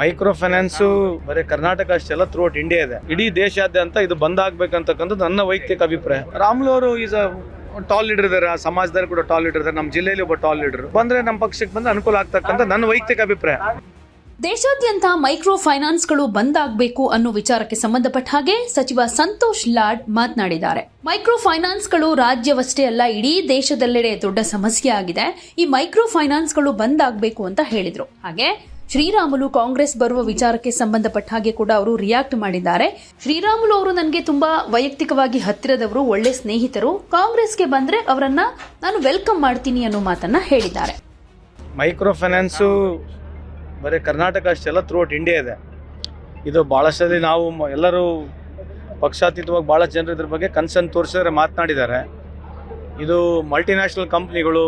Micro finance ಬರೀ ಕರ್ನಾಟಕ ಅಷ್ಟೆಲ್ಲ through out India ಇದೆ. ಇಡೀ ದೇಶಾದ್ಯಂತ ಇದು ಬಂದ್ ಆಗ್ಬೇಕಂತಕ್ಕಂಥದ್ದು ನನ್ನ ವೈಯಕ್ತಿಕ ಅಭಿಪ್ರಾಯ. ರಾಮ್ಲು ಅವರು ಈಸ್ ಅ ಟಾಲ್ ಲೀಡರ್ ಇದ್ದಾರೆ ಆ ಸಮಾಜದಲ್ಲಿ ಕೂಡ ಟಾಲ್ ಲೀಡರ್ ಇದ್ದಾರೆ ನಮ್ಮ ಜಿಲ್ಲೆಯಲ್ಲಿ ಒಬ್ಬ ಟಾಲ್ ಲೀಡರ್ ಬಂದ್ರೆ ನಮ್ಮ ಪಕ್ಷಕ್ಕೆ ಬಂದ್ರೆ ಅನುಕೂಲ ಆಗ್ತಕ್ಕಂಥ ನನ್ನ ವೈಯಕ್ತಿಕ ಅಭಿಪ್ರಾಯ. ದೇಶಾದ್ಯಂತ ಮೈಕ್ರೋ ಫೈನಾನ್ಸ್ಗಳು ಬಂದ್ ಆಗಬೇಕು ಅನ್ನೋ ವಿಚಾರಕ್ಕೆ ಸಂಬಂಧಪಟ್ಟ ಹಾಗೆ ಸಚಿವ ಸಂತೋಷ್ ಲಾಡ್ ಮಾತನಾಡಿದ್ದಾರೆ. ಮೈಕ್ರೋ ಫೈನಾನ್ಸ್ಗಳು ರಾಜ್ಯವಷ್ಟೇ ಅಲ್ಲ ಇಡೀ ದೇಶದಲ್ಲೆಡೆ ದೊಡ್ಡ ಸಮಸ್ಯೆ ಆಗಿದೆ. ಈ ಮೈಕ್ರೋ ಫೈನಾನ್ಸ್ಗಳು ಬಂದ್ ಆಗಬೇಕು ಅಂತ ಹೇಳಿದ್ರು. ಹಾಗೆ ಶ್ರೀರಾಮುಲು ಕಾಂಗ್ರೆಸ್ ಬರುವ ವಿಚಾರಕ್ಕೆ ಸಂಬಂಧಪಟ್ಟ ಹಾಗೆ ಕೂಡ ಅವರು ರಿಯಾಕ್ಟ್ ಮಾಡಿದ್ದಾರೆ. ಶ್ರೀರಾಮುಲು ಅವರು ನನಗೆ ತುಂಬಾ ವೈಯಕ್ತಿಕವಾಗಿ ಹತ್ತಿರದವರು, ಒಳ್ಳೆ ಸ್ನೇಹಿತರು. ಕಾಂಗ್ರೆಸ್ಗೆ ಬಂದ್ರೆ ಅವರನ್ನ ನಾನು ವೆಲ್ಕಮ್ ಮಾಡ್ತೀನಿ ಅನ್ನೋ ಮಾತನ್ನ ಹೇಳಿದ್ದಾರೆ. ಮೈಕ್ರೋ ಫೈನಾನ್ಸು ಬರೀ ಕರ್ನಾಟಕ ಅಷ್ಟೆಲ್ಲ ಥ್ರೂ ಔಟ್ ಇಂಡಿಯಾ ಇದೆ. ಇದು ಭಾಳಷ್ಟಲ್ಲಿ ನಾವು ಎಲ್ಲರೂ ಪಕ್ಷಾತೀತವಾಗಿ ಭಾಳ ಜನರು ಇದ್ರ ಬಗ್ಗೆ ಕನ್ಸರ್ನ್ ತೋರಿಸಿದ್ರೆ ಮಾತನಾಡಿದ್ದಾರೆ. ಇದು ಮಲ್ಟಿನ್ಯಾಷನಲ್ ಕಂಪ್ನಿಗಳು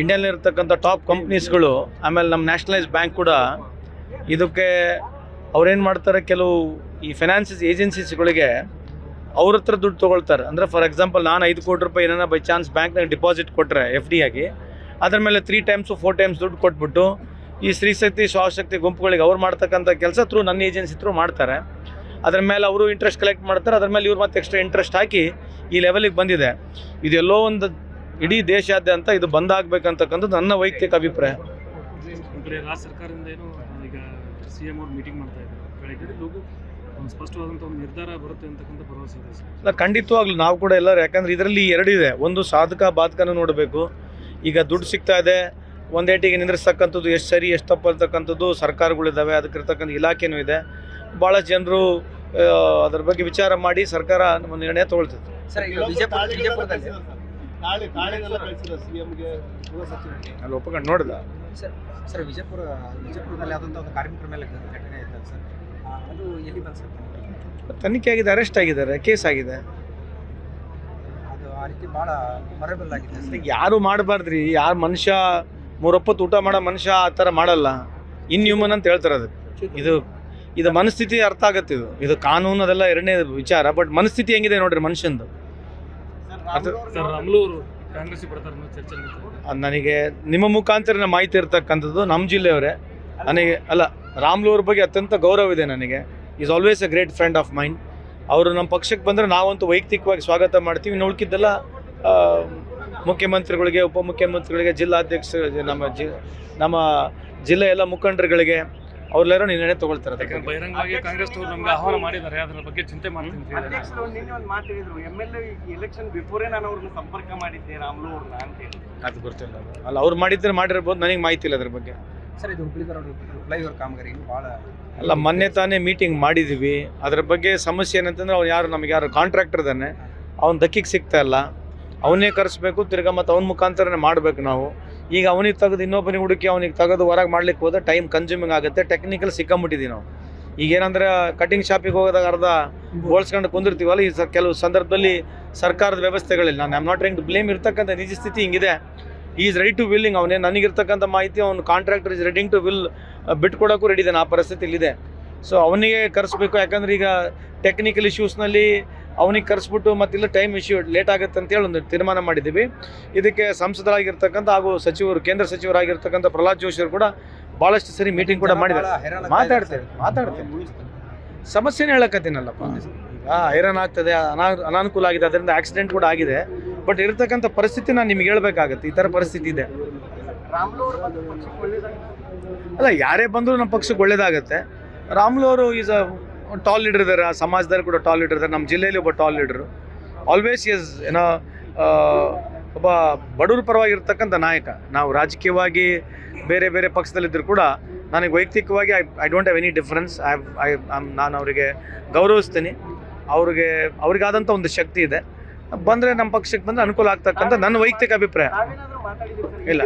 ಇಂಡಿಯಲ್ಲಿರ್ತಕ್ಕಂಥ ಟಾಪ್ ಕಂಪ್ನೀಸ್ಗಳು, ಆಮೇಲೆ ನಮ್ಮ ನ್ಯಾಷನಲೈಸ್ ಬ್ಯಾಂಕ್ ಕೂಡ ಇದಕ್ಕೆ ಅವ್ರೇನು ಮಾಡ್ತಾರೆ ಕೆಲವು ಈ ಫೈನಾನ್ಸಿಸ್ ಏಜೆನ್ಸೀಸ್ಗಳಿಗೆ ಅವ್ರ ಹತ್ರ ದುಡ್ಡು ತೊಗೊಳ್ತಾರೆ. ಅಂದರೆ ಫಾರ್ ಎಕ್ಸಾಂಪಲ್ ನಾನು ಐದು ಕೋಟಿ ರೂಪಾಯಿ ಏನಾರ ಬೈ ಚಾನ್ಸ್ ಬ್ಯಾಂಕ್ನಾಗ ಡಿಪಾಸಿಟ್ ಕೊಟ್ಟರೆ ಎಫ್ ಡಿ ಆಗಿ, ಅದ್ರ ಮೇಲೆ ತ್ರೀ ಟೈಮ್ಸು ಫೋರ್ ಟೈಮ್ಸ್ ದುಡ್ಡು ಕೊಟ್ಬಿಟ್ಟು ಈ ಸ್ತ್ರೀಶಕ್ತಿ ಸ್ವಶಕ್ತಿ ಗುಂಪುಗಳಿಗೆ ಅವ್ರು ಮಾಡ್ತಕ್ಕಂಥ ಕೆಲಸ ಥ್ರೂ ನನ್ನ ಏಜೆನ್ಸಿ ಥ್ರೂ ಮಾಡ್ತಾರೆ. ಅದ್ರ ಮೇಲೆ ಅವರು ಇಂಟ್ರೆಸ್ಟ್ ಕಲೆಕ್ಟ್ ಮಾಡ್ತಾರೆ. ಅದ್ರ ಮೇಲೆ ಇವ್ರು ಮತ್ತೆ ಎಕ್ಸ್ಟ್ರಾ ಇಂಟ್ರೆಸ್ಟ್ ಹಾಕಿ ಈ ಲೆವೆಲಿಗೆ ಬಂದಿದೆ. ಇದೆಲ್ಲೋ ಒಂದು ಇಡೀ ದೇಶಾದ್ಯಂತ ಇದು ಬಂದ್ ಆಗ್ಬೇಕಂತಕ್ಕಂಥದ್ದು ನನ್ನ ವೈಯಕ್ತಿಕ ಅಭಿಪ್ರಾಯ. ಖಂಡಿತವಾಗ್ಲು ರಾಜ್ಯ ಸರ್ಕಾರದಿಂದ ಏನು ಈಗ ಸಿ ಎಂ ಮೀಟಿಂಗ್ ಮಾಡ್ತಾ ಇದ್ದಾರೆ ಬೆಳಗ್ಗೆ ಒಂದು ಸ್ಪಷ್ಟವಾದಂಥ ಒಂದು ನಿರ್ಧಾರ ಬರುತ್ತೆ ಅಂತಕ್ಕಂಥ ಭರವಸೆ ಇದೆ ಸರ್. ಇಲ್ಲ ಖಂಡಿತವಾಗ್ಲೂ ನಾವು ಕೂಡ ಎಲ್ಲರೂ ಯಾಕಂದ್ರೆ ಇದರಲ್ಲಿ ಎರಡಿದೆ ಒಂದು ಸಾಧಕ ಬಾಧಕನ ನೋಡಬೇಕು. ಈಗ ದುಡ್ಡು ಸಿಗ್ತಾ ಇದೆ ಒಂದೇಟಿಗೆ ನಿಂದ್ರಿಸ್ತಕ್ಕಂಥದ್ದು ಎಷ್ಟು ಸರಿ ಎಷ್ಟು ತಪ್ಪು ಅಂತಕ್ಕಂಥದ್ದು ಅದಕ್ಕೆ ಇರ್ತಕ್ಕಂಥ ಇಲಾಖೆನೂ ಇದೆ. ಭಾಳ ಜನರು ಅದ್ರ ಬಗ್ಗೆ ವಿಚಾರ ಮಾಡಿ ಸರ್ಕಾರ ಒಂದು ನಿರ್ಣಯ ತಗೊಳ್ತದೆ. ನಾಳೆ ನಾಳೆನೆಲ್ಲ ಕಳಿಸಿದ ಸಿಎಂಗೆ ಗೃಹ ಸಚಿವರಿಗೆ. ಅಲ್ಲಿ ಒಪ್ಕೊಂಡು ನೋಡಿದ ಸರ್ ಸರ್ ವಿಜಯಪುರ ವಿಜಯಪುರದಲ್ಲಿ ಆದಂಥ ಒಂದು ಕಾರ್ಮಿಕರ ಮೇಲೆ ಘಟನೆ ಆಯ್ತಲ್ಲ ಸರ್. ಅದು ಎಲ್ಲಿ ಬಂತು ಸರ್? ತನಿಖೆ ಆಗಿದೆ ಅರೆಸ್ಟ್ ಆಗಿದ್ದಾರೆ ಕೇಸ್ ಆಗಿದೆ. ಅದು ಆ ರೀತಿ ಭಾಳ ಹೊರಬಲ್ ಆಗಿದೆ ಯಾರು ಮಾಡಬಾರ್ದ್ರಿ? ಯಾರು ಮನುಷ್ಯ ಮೂರೊಪ್ಪತ್ತು ಊಟ ಮಾಡೋ ಮನುಷ್ಯ ಆ ಥರ ಮಾಡಲ್ಲ. ಇನ್ಹ್ಯೂಮನ್ ಅಂತ ಹೇಳ್ತಾರೆ ಅದಕ್ಕೆ. ಇದು ಇದು ಮನಸ್ಥಿತಿ ಅರ್ಥ ಆಗತ್ತೆ ಇದು. ಇದು ಕಾನೂನು ಅದೆಲ್ಲ ಎರಡನೇ ವಿಚಾರ ಬಟ್ ಮನಸ್ಥಿತಿ ಹೆಂಗಿದೆ ನೋಡ್ರಿ ಮನುಷ್ಯಂದು? ಅದು ಸರ್ ಬರ್ತಾರೆ ಅನ್ನೋ ಚರ್ಚೆ ನನಗೆ ನಿಮ್ಮ ಮುಖಾಂತರ ಮಾಹಿತಿ ಇರ್ತಕ್ಕಂಥದ್ದು ನಮ್ಮ ಜಿಲ್ಲೆಯವರೇ. ನನಗೆ ಅಲ್ಲ ರಾಮ್ಲು ಅವ್ರ ಬಗ್ಗೆ ಅತ್ಯಂತ ಗೌರವ ಇದೆ ನನಗೆ. Is always a great friend of mind ಅವರು ನಮ್ಮ ಪಕ್ಷಕ್ಕೆ ಬಂದರೆ ನಾವಂತೂ ವೈಯಕ್ತಿಕವಾಗಿ ಸ್ವಾಗತ ಮಾಡ್ತೀವಿ. ಇನ್ನು ಉಳ್ಕಿದ್ದೆಲ್ಲ ಆ, ಮುಖ್ಯಮಂತ್ರಿಗಳಿಗೆ ಉಪಮುಖ್ಯಮಂತ್ರಿಗಳಿಗೆ ಜಿಲ್ಲಾಧ್ಯಕ್ಷ ನಮ್ಮ ಜಿ ನಮ್ಮ ಜಿಲ್ಲೆಯ ಎಲ್ಲ ಮುಖಂಡರುಗಳಿಗೆ ಅವ್ರೆಲ್ಲರೂ ನಿರ್ಣಯ ತಗೊಳ್ತಾರೆ. ಯಾಕಂದ್ರೆ ಬಹಿರಂಗವಾಗಿ ಕಾಂಗ್ರೆಸ್ ಅವರು ನಮ್ಗೆ ಆಹ್ವಾನ ಮಾಡಿದ್ದಾರೆ ಅದರ ಬಗ್ಗೆ ಚಿಂತೆ ಮಾಡ್ತೀನಿ ಅಂತ ಹೇಳಿದ್ದಾರೆ. ಅಧ್ಯಕ್ಷರು ನಿನ್ನೆ ಒಂದು ಮಾತು ಹೇಳಿದ್ರು ಎಂ ಎಲ್ ಎ ಎಲೆಕ್ಷನ್ ಬಿಫೋರೇ ನಾನು ಅವ್ರನ್ನ ಸಂಪರ್ಕ ಮಾಡಿದ್ದೆ ರಾಮ್ಲು ಅವ್ರನ್ನ ಅಂತ ಹೇಳಿ ಅದು ಗೊತ್ತಿಲ್ಲ ಅದು. ಅಲ್ಲ ಅವ್ರು ಮಾಡಿದ್ರೆ ಮಾಡಿರ್ಬೋದು ನನಗೆ ಮಾಹಿತಿ ಇಲ್ಲ ಅದ್ರ ಬಗ್ಗೆ ಸರ್ ಇದು ಹುಬ್ಳಿ ಧಾರವಾಡ ಫ್ಲೈಓವರ್ ಕಾಮಗಾರಿ ಭಾಳ ಅಲ್ಲ ಮೊನ್ನೆ ತಾನೇ ಮೀಟಿಂಗ್ ಮಾಡಿದೀವಿ ಅದ್ರ ಬಗ್ಗೆ ಸಮಸ್ಯೆ ಏನಂತಂದ್ರೆ ಅವ್ನು ಯಾರು ನಮಗೆ ಯಾರು ಕಾಂಟ್ರಾಕ್ಟರ್ ಇದ್ದಾನೆ ಅವ್ನು ದಕ್ಕಿಗೆ ಸಿಗ್ತಾ ಇಲ್ಲ ಅವನ್ನೇ ಕರೆಸ್ಬೇಕು ತಿರ್ಗಾ ಮತ್ತು ಅವ್ನ ಮುಖಾಂತರನೇ ಮಾಡಬೇಕು ನಾವು ಈಗ ಅವನಿಗೆ ತೆಗೆದು ಇನ್ನೊಬ್ಬನಿಗೆ ಹುಡುಕಿ ಅವನಿಗೆ ತೆಗೆದು ಹೊರಗೆ ಮಾಡ್ಲಿಕ್ಕೆ ಹೋದ್ರೆ ಟೈಮ್ ಕನ್ಸ್ಯೂಮಿಂಗ್ ಆಗುತ್ತೆ. ಟೆಕ್ನಿಕಲ್ ಸಿಕ್ಕಂಬಿಟ್ಟಿದ್ದೀವಿ ನಾವು. ಈಗ ಏನಂದ್ರೆ ಕಟಿಂಗ್ ಶಾಪಿಗೆ ಹೋಗೋದಾಗ ಅರ್ಧ ಹೋಲ್ಸ್ಕೊಂಡು ಕುಂದಿರ್ತೀವಲ್ಲ, ಈ ಕೆಲವು ಸಂದರ್ಭದಲ್ಲಿ ಸರ್ಕಾರದ ವ್ಯವಸ್ಥೆಗಳಿಲ್ಲ. ನಾನು am not trying to blame ಇರ್ತಕ್ಕಂಥ ನಿಜ ಸ್ಥಿತಿ ಹಿಂಗಿದೆ. ಈಸ್ ರೆಡಿ ಟು ವಿಲ್ಲಿಂಗ್ ಅವನೇ ನನಗಿರ್ತಕ್ಕಂಥ ಮಾಹಿತಿ, ಅವ್ನು contractor is reading to will ಬಿಟ್ಕೊಡೋಕ್ಕೂ ready ಇದೆ ಆ ಪರಿಸ್ಥಿತಿ ಇಲ್ಲಿದೆ ಸೊ ಅವನಿಗೆ ಕರೆಸ್ಬೇಕು. ಯಾಕಂದ್ರೆ ಈಗ ಟೆಕ್ನಿಕಲ್ ಇಶ್ಯೂಸ್ನಲ್ಲಿ ಅವನಿಗೆ ಕರೆಸ್ಬಿಟ್ಟು ಇಲ್ಲ ಟೈಮ್ ಇಶ್ಯೂ ಲೇಟ್ ಆಗುತ್ತೆ ಅಂತೇಳಿ ಒಂದು ತೀರ್ಮಾನ ಮಾಡಿದ್ದೀವಿ. ಇದಕ್ಕೆ ಸಂಸದರಾಗಿರ್ತಕ್ಕಂಥ ಹಾಗೂ ಸಚಿವರು ಕೇಂದ್ರ ಸಚಿವರಾಗಿರ್ತಕ್ಕಂಥ ಪ್ರಹ್ಲಾದ್ ಜೋಶಿ ಅವರು ಕೂಡ ಭಾಳಷ್ಟು ಸರಿ ಮೀಟಿಂಗ್ ಕೂಡ ಮಾಡಿದ್ದಾರೆ. ಮಾತಾಡ್ತೇವೆ ಮಾತಾಡ್ತೇವೆ. ಸಮಸ್ಯೆನೇ ಹೇಳಕತ್ತೀನಲ್ಲಪ್ಪ. ಈಗ ಐರನ್ ಆಗ್ತದೆ ಅನಾ ಅನಾನುಕೂಲ ಆಗಿದೆ ಅದರಿಂದ ಆಕ್ಸಿಡೆಂಟ್ ಕೂಡ ಆಗಿದೆ. ಬಟ್ ಇರತಕ್ಕಂಥ ಪರಿಸ್ಥಿತಿ ನಾನು ನಿಮ್ಗೆ ಹೇಳ್ಬೇಕಾಗತ್ತೆ ಈ ಥರ ಪರಿಸ್ಥಿತಿ ಇದೆ. ಅಲ್ಲ ಯಾರೇ ಬಂದರೂ ನಮ್ಮ ಪಕ್ಷಕ್ಕೆ ಒಳ್ಳೇದಾಗತ್ತೆ. ರಾಮ್ಲು ಅವರು ಈಸ್ ಅ ಟಾಲ್ ಲೀಡರ್ ಇದ್ದಾರೆ ಆ ಸಮಾಜದಲ್ಲಿ ಕೂಡ ಟಾಲ್ ಲೀಡರ್ ಇದ್ದಾರೆ ನಮ್ಮ ಜಿಲ್ಲೆಯಲ್ಲಿ ಒಬ್ಬ ಟಾಲ್ ಲೀಡರು ಆಲ್ವೇಸ್ ಎಸ್ ಏನೋ ಒಬ್ಬ ಬಡವ್ರ ಪರವಾಗಿರ್ತಕ್ಕಂಥ ನಾಯಕ. ನಾವು ರಾಜಕೀಯವಾಗಿ ಬೇರೆ ಬೇರೆ ಪಕ್ಷದಲ್ಲಿದ್ದರೂ ಕೂಡ ನನಗೆ ವೈಯಕ್ತಿಕವಾಗಿ I I don't have any difference I I ನಾನು ಅವರಿಗೆ ಗೌರವಿಸ್ತೀನಿ. ಅವ್ರಿಗೆ ಅವ್ರಿಗಾದಂಥ ಒಂದು ಶಕ್ತಿ ಇದೆ. ಬಂದರೆ ನಮ್ಮ ಪಕ್ಷಕ್ಕೆ ಬಂದರೆ ಅನುಕೂಲ ಆಗ್ತಕ್ಕಂಥ ನನ್ನ ವೈಯಕ್ತಿಕ ಅಭಿಪ್ರಾಯ. ಇಲ್ಲ.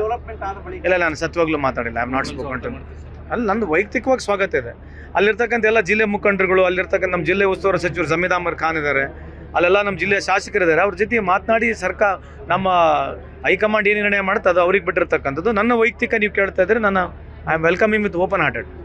ಇಲ್ಲ ನಾನು ಸತ್ವಾಗ್ಲೂ ಮಾತಾಡಿಲ್ಲ. I am not spoken to. ಅಲ್ಲಿ ನಂದು ವೈಯಕ್ತಿಕವಾಗಿ ಸ್ವಾಗತ ಇದೆ. ಅಲ್ಲಿರ್ತಕ್ಕಂಥ ಎಲ್ಲ ಜಿಲ್ಲೆ ಮುಖಂಡರುಗಳು, ಅಲ್ಲಿರ್ತಕ್ಕಂಥ ನಮ್ಮ ಜಿಲ್ಲೆ ಉಸ್ತುವಾರಿ ಸಚಿವರು ಜಮೀದ್ ಅಹಮದ್ ಖಾನ್ ಇದ್ದಾರೆ. ಅಲ್ಲೆಲ್ಲ ನಮ್ಮ ಜಿಲ್ಲೆಯ ಶಾಸಕರಿದ್ದಾರೆ. ಅವ್ರ ಜೊತೆ ಮಾತನಾಡಿ ಸರ್ಕಾರ ನಮ್ಮ ಹೈಕಮಾಂಡ್ ಏನು ನಿರ್ಣಯ ಮಾಡುತ್ತೆ ಅದು ಅವ್ರಿಗೆ ಬಿಟ್ಟಿರ್ತಕ್ಕಂಥದ್ದು. ನನ್ನ ವೈಯಕ್ತಿಕ ನೀವು ಕೇಳ್ತಾ ಇದ್ರೆ ನನ್ನ I am welcoming with open hearted